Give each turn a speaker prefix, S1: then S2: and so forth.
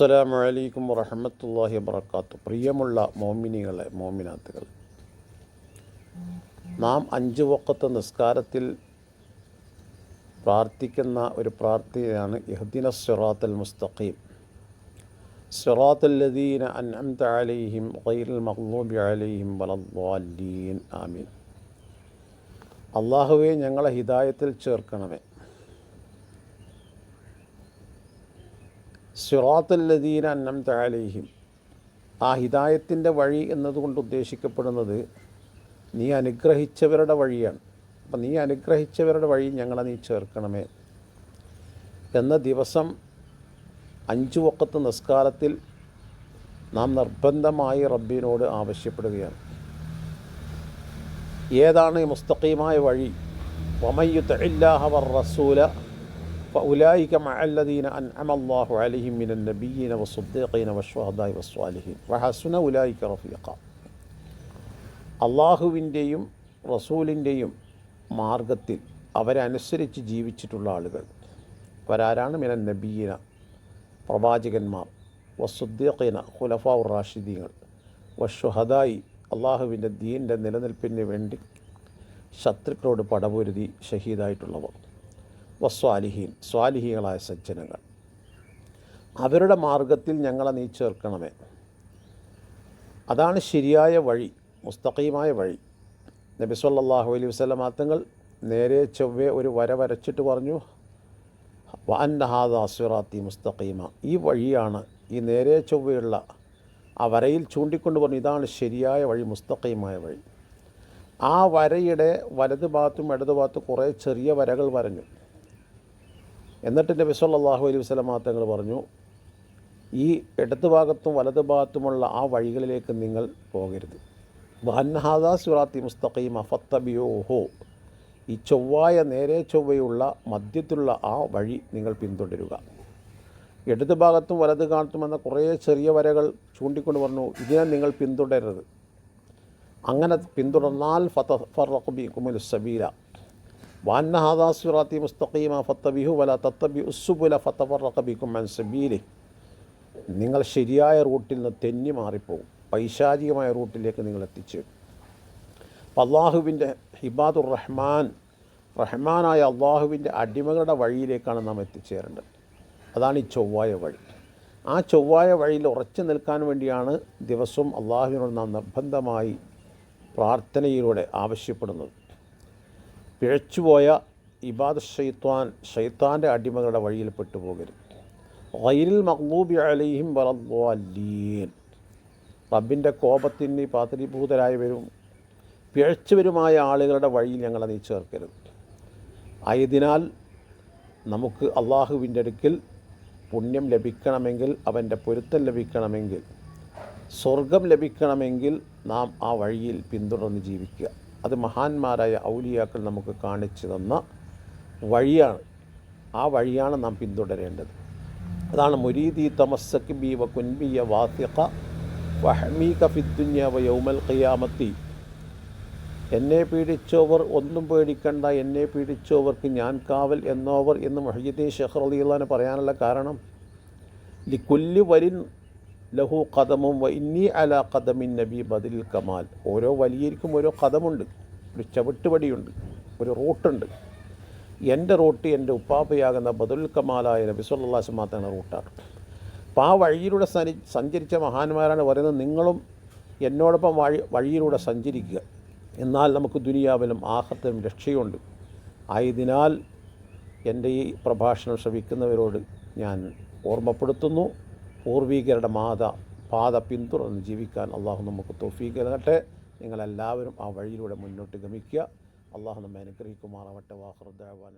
S1: അസ്സലാമു അലൈക്കും വറഹമത്തല്ലാഹി വബർക്കാത്തു പ്രിയമുള്ള മോമിനികളെ മോമിനാത്തുകൾ നാം അഞ്ച് വക്കത്ത് നിസ്കാരത്തിൽ പ്രാർത്ഥിക്കുന്ന ഒരു പ്രാർത്ഥനയാണ് ഇഹ്ദിന സിറാത്തൽ മുസ്തഖീം. സിറാത്തൽ ലദീന അൻഅംത അലൈഹിം ഗൈറുൽ മഖ്ലൂബി അലൈഹിം വലദ്ദാലീൻ. ആമീൻ. അള്ളാഹുവെ ഞങ്ങളെ ഹിദായത്തിൽ ചേർക്കണമേ. സിറാത്തല്ലദീന അന്നം താലേഹിം ആ ഹിദായത്തിന്റെ വഴി എന്നതുകൊണ്ട് ഉദ്ദേശിക്കപ്പെടുന്നത് നീ അനുഗ്രഹിച്ചവരുടെ വഴിയാണ്. അപ്പം നീ അനുഗ്രഹിച്ചവരുടെ വഴി ഞങ്ങളെ നീ ചേർക്കണമേ. എന്ന ദിവസം അഞ്ചു വക്കത്ത് നിസ്കാരത്തിൽ നാം നിർബന്ധമായി റബ്ബിനോട് ആവശ്യപ്പെടുകയാണ്. ഏതാണ് മുസ്തഖീമായ വഴി? വമയ്യുത്ത ഇല്ലാഹവർ റസൂല فأولئك مع الذين أنعم الله عليهم من النبيين والصديقين والشهداء والصالحين وحسن أولئك رفيقا അള്ളാഹുവിൻ്റെയും റസൂലിൻ്റെയും മാർഗത്തിൽ അവരനുസരിച്ച് ജീവിച്ചിട്ടുള്ള ആളുകൾ അവരാരാണ് മിനൻ നബീന പ്രവാചകന്മാർ വസുദ്ദീഖീന ഖുലഫാ റാഷിദീങ്ങൾ വഷുഹദായി അള്ളാഹുവിൻ്റെ ദീൻ്റെ നിലനിൽപ്പിന് വേണ്ടി ശത്രുക്കളോട് പടപൊരുതി ഷഹീദായിട്ടുള്ളവർ വസ്വാലിഹീൻ സ്വാലിഹികളായ സജ്ജനങ്ങൾ. അവരുടെ മാർഗത്തിൽ ഞങ്ങളെ നീ ചേർക്കണമേ. അതാണ് ശരിയായ വഴി മുസ്തഖീമായ വഴി. നബി സല്ലല്ലാഹു അലൈഹി വസല്ലം തങ്ങൾ നേരെ ചൊവ്വേ ഒരു വര വരച്ചിട്ട് പറഞ്ഞു വഅന്നഹാദ സിറാത്തി മുസ്തഖീമ. ഈ വഴിയാണ് ഈ നേരെ ചൊവ്വയുള്ള ആ വരയിൽ ചൂണ്ടിക്കൊണ്ട് പറഞ്ഞു ഇതാണ് ശരിയായ വഴി മുസ്തഖീമായ വഴി. ആ വരയുടെ വലതുഭാഗത്തും ഭാഗത്തും ഇടതു ഭാഗത്തും കുറേ ചെറിയ വരകൾ വരഞ്ഞു. എന്നിട്ട് നബി സല്ലല്ലാഹു അലൈഹി വസ്ലം തങ്ങൾ പറഞ്ഞു ഈ ഇടത് ഭാഗത്തും വലത് ഭാഗത്തുമുള്ള ആ വഴികളിലേക്ക് നിങ്ങൾ പോകരുത്. വഹന്നഹാദാ സുറാത്തി മുസ്തഖീമ അഫത്തബിയോഹോ ഈ ചൊവ്വായ നേരെ ചൊവ്വയുള്ള മധ്യത്തിലുള്ള ആ വഴി നിങ്ങൾ പിന്തുടരുക. ഇടത് ഭാഗത്തും വലത് ഭാഗത്തും എന്ന കുറേ ചെറിയ വരകൾ ചൂണ്ടിക്കൊണ്ട് പറഞ്ഞു ഇതിനെ നിങ്ങൾ പിന്തുടരരുത്. അങ്ങനെ പിന്തുടർന്നാൽ ഫത്ത കുമുൽ സബീല. وأن هذا صراطي مستقيما فاتبعوه ولا تتبعوا السبل فتفرق بكم عن سبيله നിങ്ങൾ ശരിയായ റൂട്ടിൽ നിന്ന് തെന്നി മാറിപ്പോകും പൈശാചികമായ റൂട്ടിലേക്ക് നിങ്ങൾ എത്തിച്ചേരും അപ്പം അള്ളാഹുവിൻ്റെ ഹിബാദുർ റഹ്മാൻ റഹ്മാനായ അള്ളാഹുവിൻ്റെ അടിമകളുടെ വഴിയിലേക്കാണ് നാം എത്തിച്ചേരേണ്ടത് അതാണ് ഈ ചൊവ്വായ വഴി ആ ചൊവ്വായ വഴിയിൽ ഉറച്ചു നിൽക്കാൻ വേണ്ടിയാണ് ദിവസവും അള്ളാഹുവിനോട് നാം നിർബന്ധമായി പ്രാർത്ഥനയിലൂടെ ആവശ്യപ്പെടുന്നത് പിഴച്ചുപോയ ഇബാദ് ഷെയ്ത്താൻ ഷെയ്ത്താന്റെ അടിമകളുടെ വഴിയിൽ പെട്ടുപോകരുത്. വൈരിൽ മഹ്ബൂബി അലൈഹിം വലീൻ റബ്ബിന്റെ കോപത്തിന് പാത്രീഭൂതരായവരും പിഴച്ചവരുമായ ആളുകളുടെ വഴിയിൽ ഞങ്ങളെ നീ ചേർക്കരുത്. ആയതിനാൽ നമുക്ക് അള്ളാഹുവിന്റെ അടുക്കൽ പുണ്യം ലഭിക്കണമെങ്കിൽ അവന്റെ പൊരുത്തം ലഭിക്കണമെങ്കിൽ സ്വർഗം ലഭിക്കണമെങ്കിൽ നാം ആ വഴിയിൽ പിന്തുടർന്ന് ജീവിക്കുക. അത് മഹാന്മാരായ ഔലിയാക്കൾ നമുക്ക് കാണിച്ചു തന്ന വഴിയാണ്. ആ വഴിയാണ് നാം പിന്തുടരേണ്ടത്. അതാണ് മുരീദി തമസ്സക്ക് ബി വ കുൻബിയ വാത്യക വഹമീക ഫിദ്ദുന്യ വ യൗമൽ ഖിയാമത്തി. എന്നെ പീഡിച്ചവർ ഒന്നും പേടിക്കണ്ട എന്നെ പീഡിച്ചവർക്ക് ഞാൻ കാവൽ എന്നോവർ എന്ന് മൊഹീദ്ദീൻ ഷെഹ്റലിയുള്ള പറയാനുള്ള കാരണം ലിക്കുല്ലി വരിൻ ലഹു കഥമും വ ഇന്നി അല കഥമിൻ നബി ബദിൽ കമാൽ. ഓരോ വലിയർക്കും ഓരോ കഥമുണ്ട് ഒരു ചവിട്ടുപടിയുണ്ട്. ഒരു റൂട്ടുണ്ട്. എന്റെ റൂട്ട് എന്റെ ഉപ്പാപ്പയാകുന്ന ബദുൽ കമാലായ നബി സല്ലാസ് മാത്രമാണ് റൂട്ടാണ് അപ്പോൾ ആ വഴിയിലൂടെ സനി സഞ്ചരിച്ച മഹാന്മാരാണ് പറയുന്നത് നിങ്ങളും എന്നോടൊപ്പം വഴി വഴിയിലൂടെ സഞ്ചരിക്കുക. എന്നാൽ നമുക്ക് ദുനിയാവിലും ആഹത്തിലും രക്ഷയുണ്ട്. ആയതിനാൽ എന്റെ ഈ പ്രഭാഷണം ശ്രവിക്കുന്നവരോട് ഞാൻ ഓർമ്മപ്പെടുത്തുന്നു. പൂർവീകരുടെ മാത പാത പിന്തുടർന്ന് ജീവിക്കാൻ അള്ളാഹു നമുക്ക് തോഫീക്ക് നൽകട്ടെ. നിങ്ങളെല്ലാവരും ആ വഴിയിലൂടെ മുന്നോട്ട് ഗമിക്കുക. അള്ളാഹു നമ്മെ അനുഗ്രഹിക്കുമാറാവട്ടെ. വാഹൃദാൻ